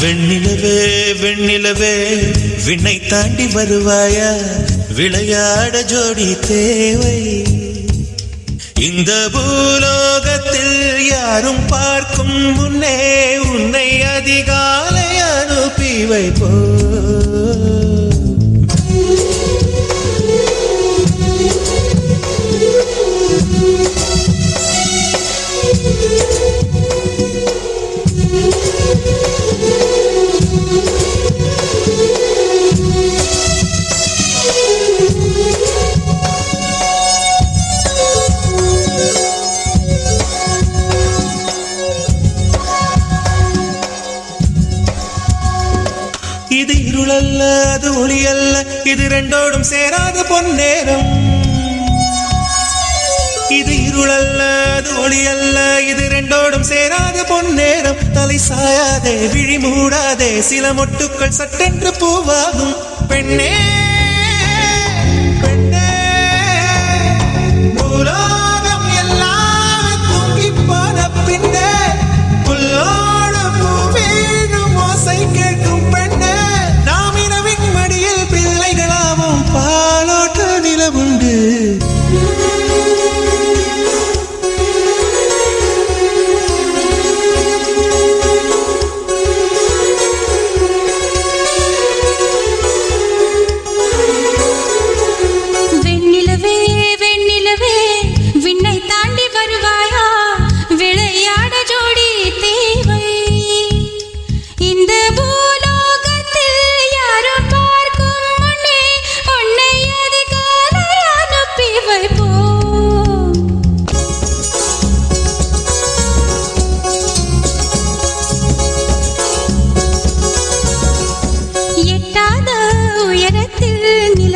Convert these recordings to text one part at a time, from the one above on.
வெண்ணிலவே வெண்ணிலவே விண்ணை தாண்டி வருவாயா? விளையாட ஜோடி தேவை. இந்த பூலோகத்தில் யாரும் பார்க்கும் முன்னே உன்னை அதிகாலை அனுப்பி வைப்போ. இது இருளல்ல அது ஒளியல்ல இது ரெண்டோடும் சேராத பொன்னேரம். இது இருளல்ல அது ஒளியல்ல இது ரெண்டோடும் சேராத பொன்னேரம். தலை சாயாதே விழி மூடாதே சில மொட்டுக்கள் சட்டென்று பூவாகும். பெண்ணே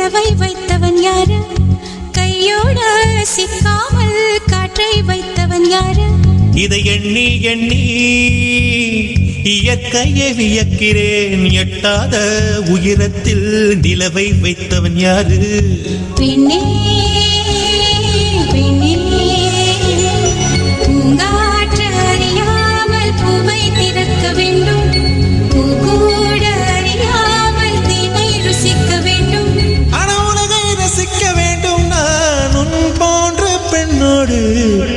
நிலவை வைத்தவன் யாரு? கையோட சிக்காமல் காற்றை வைத்தவன் யாரு? இதை எண்ணி எண்ணி இயற்கையை வியக்கிறேன். எட்டாத உயரத்தில் நிலவை வைத்தவன் யாரு? பெண்ணே Yeah.